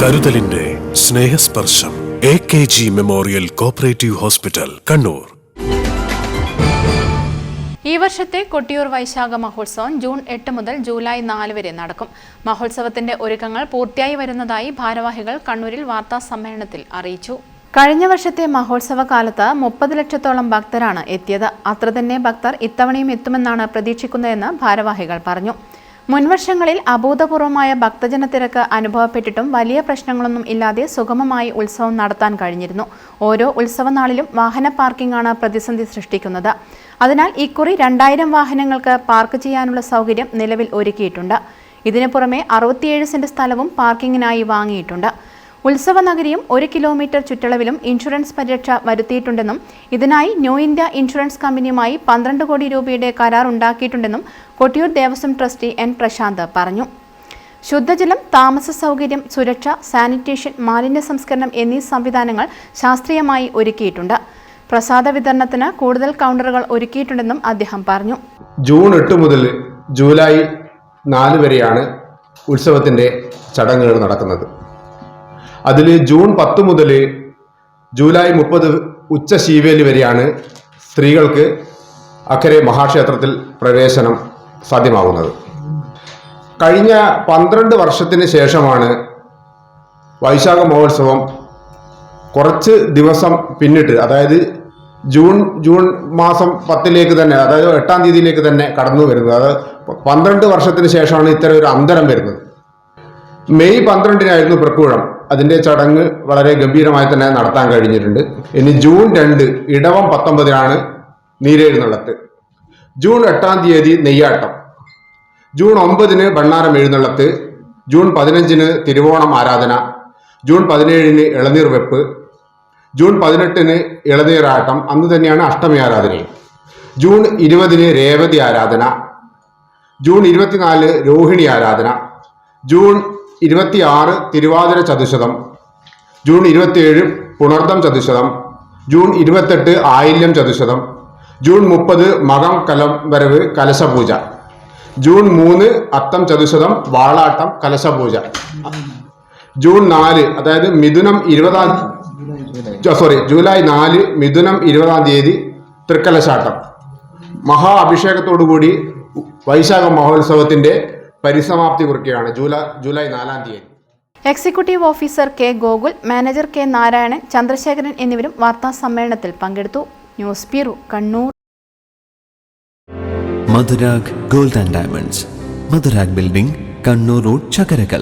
കരുതലിന്റെ Snehasparsham A K G memorial cooperative hospital Kannur. ഈ വർഷത്തെ കൊട്ടിയൂർ വൈശാഖ മഹോത്സവം ജൂൺ എട്ട് മുതൽ ജൂലൈ നാല് വരെ നടക്കും. മഹോത്സവത്തിന്റെ ഒരുക്കങ്ങൾ പൂർത്തിയായി വരുന്നതായി ഭാരവാഹികൾ കണ്ണൂരിൽ വാർത്താ സമ്മേളനത്തിൽ അറിയിച്ചു. കഴിഞ്ഞ വർഷത്തെ മഹോത്സവ കാലത്ത് മുപ്പത് ലക്ഷത്തോളം ഭക്തരാണ് എത്തിയത്. അത്ര തന്നെ ഭക്തർ ഇത്തവണയും എത്തുമെന്നാണ് പ്രതീക്ഷിക്കുന്നതെന്ന് ഭാരവാഹികൾ പറഞ്ഞു. മുൻവർഷങ്ങളിൽ അഭൂതപൂർവമായ ഭക്തജന തിരക്ക് അനുഭവപ്പെട്ടിട്ടും വലിയ പ്രശ്നങ്ങളൊന്നും ഇല്ലാതെ സുഗമമായി ഉത്സവം നടത്താൻ കഴിഞ്ഞിരുന്നു. ഓരോ ഉത്സവനാളിലും വാഹന പാർക്കിംഗാണ് പ്രതിസന്ധി സൃഷ്ടിക്കുന്നത്. അതിനാൽ ഇക്കുറി രണ്ടായിരം വാഹനങ്ങൾക്ക് പാർക്ക് ചെയ്യാനുള്ള സൗകര്യം നിലവിൽ ഒരുക്കിയിട്ടുണ്ട്. ഇതിനു പുറമെ അറുപത്തിയേഴ് സെന്റ് സ്ഥലവും പാർക്കിങ്ങിനായി വാങ്ങിയിട്ടുണ്ട്. ഉത്സവ നഗരിയും ഒരു കിലോമീറ്റർ ചുറ്റളവിലും ഇൻഷുറൻസ് പരിരക്ഷ വരുത്തിയിട്ടുണ്ടെന്നും ഇതിനായി ന്യൂ ഇന്ത്യ ഇൻഷുറൻസ് കമ്പനിയുമായി പന്ത്രണ്ട് കോടി രൂപയുടെ കരാർ ഉണ്ടാക്കിയിട്ടുണ്ടെന്നും കൊട്ടിയൂർ ദേവസ്വം ട്രസ്റ്റി എൻ പ്രശാന്ത് പറഞ്ഞു. ശുദ്ധജലം താമസ സൗകര്യം സുരക്ഷ സാനിറ്റേഷൻ മാലിന്യ സംസ്കരണം എന്നീ സംവിധാനങ്ങൾ ശാസ്ത്രീയമായി ഒരുക്കിയിട്ടുണ്ട്. പ്രസാദ വിതരണത്തിന് കൂടുതൽ കൗണ്ടറുകൾ ഒരുക്കിയിട്ടുണ്ടെന്നും അദ്ദേഹം പറഞ്ഞു. ജൂൺ എട്ട് മുതൽ ജൂലൈ നാല് വരെയാണ് ഉത്സവത്തിന്റെ ചടങ്ങുകൾ നടക്കുന്നത്. അതിൽ ജൂൺ പത്ത് മുതൽ ജൂലൈ മുപ്പത് ഉച്ച ശീവേലി വരെയാണ് സ്ത്രീകൾക്ക് അക്കരെ മഹാക്ഷേത്രത്തിൽ പ്രവേശനം സാധ്യമാകുന്നത്. കഴിഞ്ഞ പന്ത്രണ്ട് വർഷത്തിന് ശേഷമാണ് വൈശാഖ മഹോത്സവം കുറച്ച് ദിവസം പിന്നിട്ട് അതായത് ജൂൺ ജൂൺ മാസം പത്തിലേക്ക് തന്നെ അതായത് എട്ടാം തീയതിയിലേക്ക് തന്നെ കടന്നു വരുന്നത്. അത് പന്ത്രണ്ട് വർഷത്തിന് ശേഷമാണ് ഇത്തരം ഒരു അന്തരം വരുന്നത്. മെയ് പന്ത്രണ്ടിനായിരുന്നു പ്രക്കൂഴം. അതിന്റെ ചടങ്ങ് വളരെ ഗംഭീരമായി തന്നെ നടത്താൻ കഴിഞ്ഞിട്ടുണ്ട്. ഇനി ജൂൺ രണ്ട് ഇടവം പത്തൊമ്പതിനാണ് നീരെഴുന്നള്ളത്ത്. ജൂൺ എട്ടാം തീയതി നെയ്യാട്ടം. ജൂൺ ഒമ്പതിന് ഭണ്ണാരം എഴുന്നള്ളത്ത്. ജൂൺ പതിനഞ്ചിന് തിരുവോണം ആരാധന. ജൂൺ പതിനേഴിന് ഇളനീർ വെപ്പ് ജൂൺ പതിനെട്ടിന് ഇളനീറാട്ടം അന്ന് തന്നെയാണ് അഷ്ടമി ആരാധനയും. ജൂൺ ഇരുപതിന് രേവതി ആരാധന. ജൂൺ ഇരുപത്തിനാല് രോഹിണി ആരാധന. ജൂൺ ഇരുപത്തിയാറ് തിരുവാതിര ചതുശതം ജൂൺ ഇരുപത്തിയേഴ് പുണർദം ചതുശതം ജൂൺ ഇരുപത്തെട്ട് ആയില്യം ചതുശതം ജൂൺ മുപ്പത് മകം കലം വരവ് കലശപൂജ ജൂൺ മൂന്ന് അത്തം ചതുശതം വാളാട്ടം കലശപൂജ ജൂൺ നാല് അതായത് മിഥുനം ഇരുപതാം സോറി ജൂലൈ നാല് മിഥുനം ഇരുപതാം തീയതി തൃക്കലശാട്ടം. മഹാ അഭിഷേകത്തോടുകൂടി വൈശാഖ മഹോത്സവത്തിന്റെ പരിസമാപ്തി കുറിക്കുകയാണ്. ജൂലൈ ജൂലൈ നാലാം തീയതി. Executive officer K Gokul manager K Narayanan Chandrasekharan എന്നിവരും വാർത്താ സമ്മേളനത്തിൽ പങ്കെടുത്തു. News bureau Kannur. Madhurag gold and diamonds. Madhurag building Kannur road Chakkarakkal.